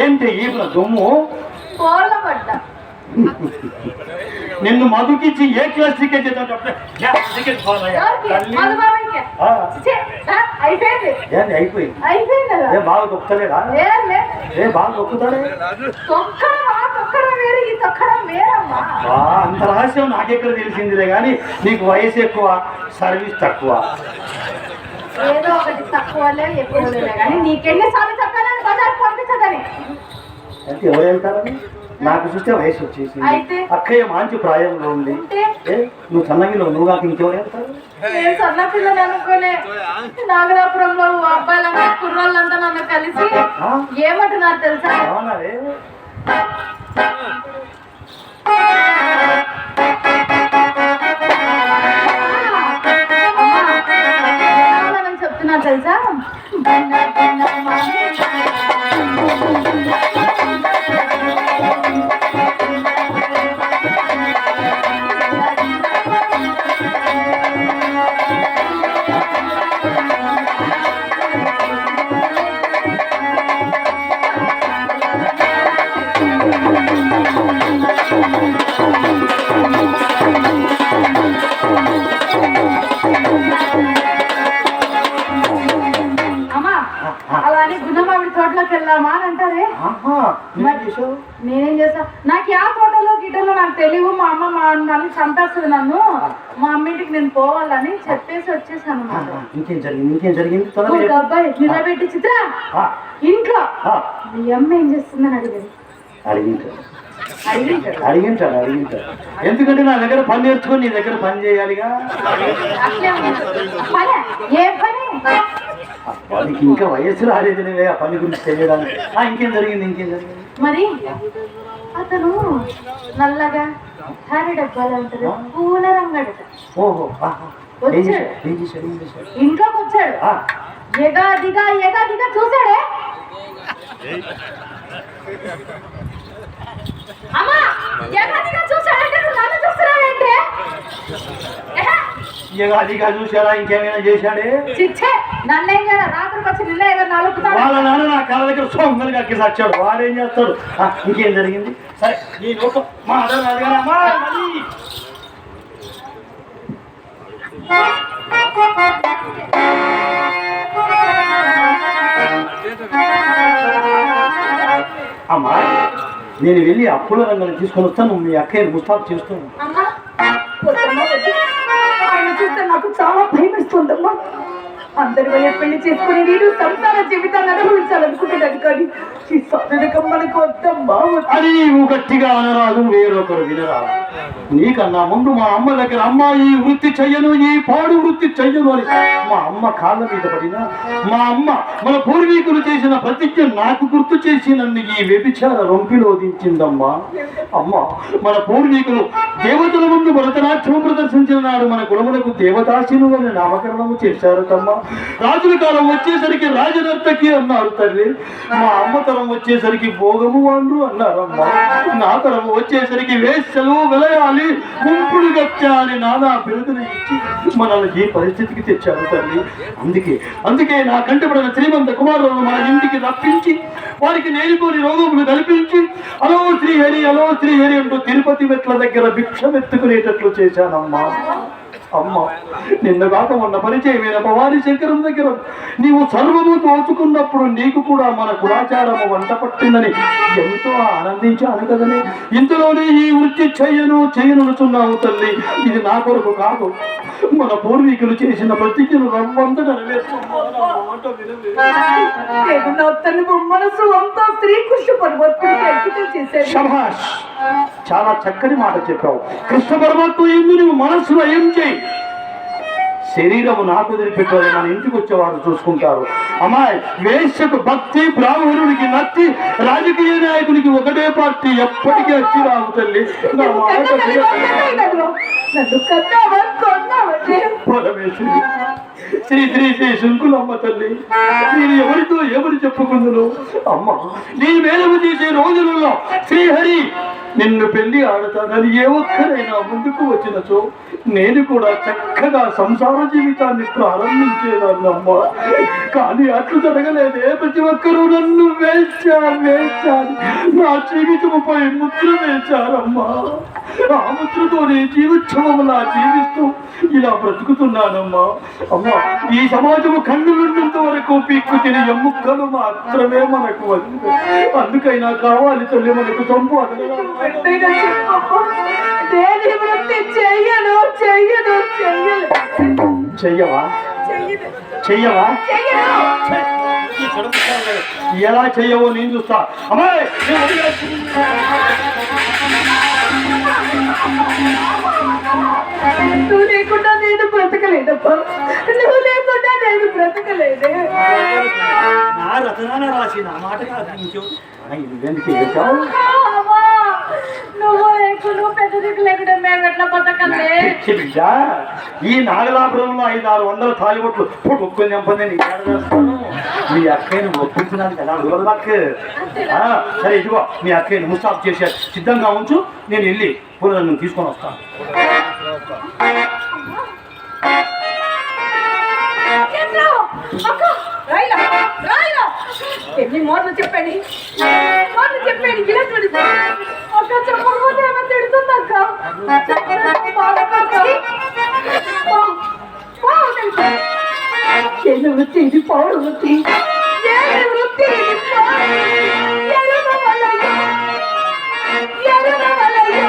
ఏంటి ఈ దుమ్ము? నిన్ను మధుకిచ్చి ఏ క్లాస్ టికెట్ అయిపోయింది. బాగా దొక్కుతలేదా ఏం బాగా దొక్కుతాడే అంత రహస్యం నాకెక్కడ తెలిసిందిలే కానీ నీకు వయసు ఎక్కువ సర్వీస్ తక్కువ. ఏదో ఒకటి తక్కువలే బజార్ అంటే ఎవరు వెళ్తారని నాకు చూస్తే వయసు వచ్చేసింది. అయితే? అక్కయ్య మంచి ప్రాయంలో ఉంది. ఏ? నువ్వు సన్నగిలో నువ్వు కాక ఇంకెవరు వెళ్తారు నేను సన్న పిల్లని అనుకోలే. నాగలాపురంలో అబ్బాయిలంతా కుర్రోళ్ళంతా నన్ను కలిసి ఆ? ఏమంటున్నారు తెలుసా? అవునారే ఏమని చెప్తున్నారు తెలుసా? నేనేం చేసా నాకు ఆ తోటలో గిట్టలో నాకు తెలియదు మా అమ్మ మా నన్ను చంపేస్తుంది నన్ను. మా అమ్మింటికి నేను పోవాలని చెప్పేసి వచ్చేసాను. ఇంకేం జరిగింది? ఇంకేం జరిగింది? అబ్బాయి నిలబెట్టి చిత్ర ఇంట్లో. మీ అమ్మ ఏం చేస్తుందని అడిగింది అడిగింటాడు. అడిగింటాడు. అడిగింటాడు ఎందుకంటే నా దగ్గర పని నేర్చుకొని నీ దగ్గర పని చేయాలిగా. ఏ పని? పనికి ఇంకా వయస్సు రాలేదు ఆ పని గురించి తెలియడానికి. ఆ, ఇంకేం జరిగింది ఇంకేం జరిగింది? మరి అతను నల్లగా హారీ డబ్బాలు అంటారు పూల రంగడట. ఓహో చేశాడు ఇంట్లోకి వచ్చాడు. ఎగా దిగా ఎగా దిగా చూసాడే అమ్మా ఎగా దిగా చూసాడంటే నన్ను ఇక ఇంకేమైనా చేశాడే? చిచ్చే. నన్నేం కదా రాత్రికి వచ్చి నిన్న ఏదో నలుపుతాడు వాళ్ళ నాన్న నా కళ్ళ దగ్గర అక్కి సచ్చాడు వాడేం చేస్తాడు? ఆ, ఇంకేం జరిగింది? సరే లోకం మా అమ్మా నేను వెళ్ళి అప్పుల రంగులు తీసుకొని వస్తాను మీ అక్కయ్యని ముస్తాబు చేస్తాను అమ్మా వద్దమ్మా, వద్దు. ఆయన చూస్తే నాకు చాలా భయం ఇస్తుందమ్మా అందరి వల్ల పెళ్ళి చేసుకుని నేను సంసార జీవితాన్ని అనుభవించాలనుకుంటున్నాను. కానీ ఈ సాధనకం మనకు వద్దమ్మా వద్దు. అది నీవు గట్టిగా అనరాదు వేరొకరు వినరాదు. నీకన్నా ముందు మా అమ్మ దగ్గర అమ్మ ఈ వృత్తి చెయ్యను ఈ పాడు వృత్తి చెయ్యను అని. మా అమ్మ కాళ్ళ మీద పడినా మా అమ్మ మన పూర్వీకులు చేసిన ప్రతిజ్ఞ నాకు గుర్తు చేసి నన్ను ఈ వ్యభిచార రొంపిలో దించిందమ్మా. అమ్మ మన పూర్వీకులు దేవతల ముందు భరతనాట్యం ప్రదర్శించిన నాడు మన కులములకు దేవదాసిను అని నామకరణము చేశారటమ్మా. రాజుల కాలం వచ్చేసరికి రాజనర్తకి అన్నారు తల్లి. మా అమ్మ తరం వచ్చేసరికి భోగము వాళ్ళు అన్నారమ్మా. నా తరం వచ్చేసరికి వేసలు విలయాలి గుంపులు గచ్చాలి నానా బిరుదులు ఇచ్చి మనల్ని ఈ పరిస్థితికి తెచ్చారు తల్లి. అందుకే అందుకే నా కంటపడిన శ్రీమంత కుమారులను మన ఇంటికి రప్పించి వారికి నేలిపోని రోగములు కల్పించి అలో శ్రీహరి అలో శ్రీహరి అంటూ తిరుపతి మెట్ల దగ్గర భిక్షమెత్తుకునేటట్లు చేశానమ్మా. అమ్మ నిన్న కాక మొన్న పరిచయమైన భవానీ శంకరం దగ్గర నీవు సర్వము దోచుకున్నప్పుడు నీకు కూడా మన కులాచారము వంట పట్టిందని ఎంతో ఆనందించాను కదనే. ఇంతలోనే ఈ వృత్తి చెయ్యను చేయనుచున్నావు తల్లి. ఇది నా కొరకు కాదు. మన పూర్వీకులు చేసిన ప్రతిజ్ఞను రమ్మంత నేను నా తల్లి మనసు అంతా స్త్రీ కృషి చాలా చక్కని మాట చెప్పావు. కృష్ణ పరమాత్మ ఎందు నువ్వు మనస్సులో ఏం చేయి? శరీరము నాకు వదిలిపెట్టాలి మన ఇంటికి వచ్చేవారు చూసుకుంటారు. అమ్మాయి వేశ్యకు భక్తి బ్రాహ్మణుడికి నత్తి రాజకీయ నాయకునికి ఒకటే పార్టీ ఎప్పటికీ వచ్చి రావు తల్లి పరమేశ్వరి శ్రీ శ్రీ శ్రీ శంకులమ్మ తల్లి నేను ఎవరితో ఎవరు చెప్పుకుందును? అమ్మ నీ మేలము చేసే రోజులలో శ్రీహరి నిన్ను పెళ్ళి ఆడతానని ఏ ఒక్కరైనా ముందుకు వచ్చినచో నేను కూడా చక్కగా సంసార జీవితాన్ని ప్రారంభించేదాన్నమ్మా. కానీ అట్లు జరగలేదే. ప్రతి ఒక్కరూ నన్ను వేశారు వేశారు నా జీవితముపై ముద్ర వేశారమ్మా ముద్రతోనే జీవోత్సవంలా జీవిస్తూ ఇలా బ్రతుకుతున్నానమ్మా. అమ్మా ఈ సమాజము కన్నులున్నంత వరకు పీక్కు తినే ఎముక్కలు మాత్రమే మనకు వదిలి అందుకైనా కావాలి తల్లి మనకు సంపాదన. చెయ్యను చెయ్యను చెయ్యవా? ఎలా చెయ్యవో నేను చూస్తా. అమ్మాయి లేకుండా నేను బ్రతకలేదమ్మా నువ్వు లేకుండా నేను బ్రతకలేదే. నా రాసి నా మాట నువ్వు లేకుండా పెద్ద దిక్కు లేకుండా మేము ఎట్లా బతకలే? ఈ నాగలాపురంలో ఐదు ఆరు వందల తాలిబొట్లు పుట్టు ఒప్పుకొని చంపని చేస్తాను. మీ అక్కయ్యని ఒప్పించినాను కదా అడగదు నాకు ఆ, సరే ఇదిగో మీ అక్కయ్యని ముస్తాబ్ చేసే సిద్ధంగా ఉంచు నేను వెళ్ళి పూల నన్ను తీసుకొని వస్తాను. ఎన్ని మార్లు చెప్పండి మార్లు చెప్పండి ఇలా తిడుతుంది అక్క చెప్పకపోతే ఏమో తిడుతుంది అక్క? ఏది వృత్తి ఇది పౌరు వృత్తి. వృత్తి. ఎరుగ వలయ, ఎరుగ వలయ,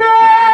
না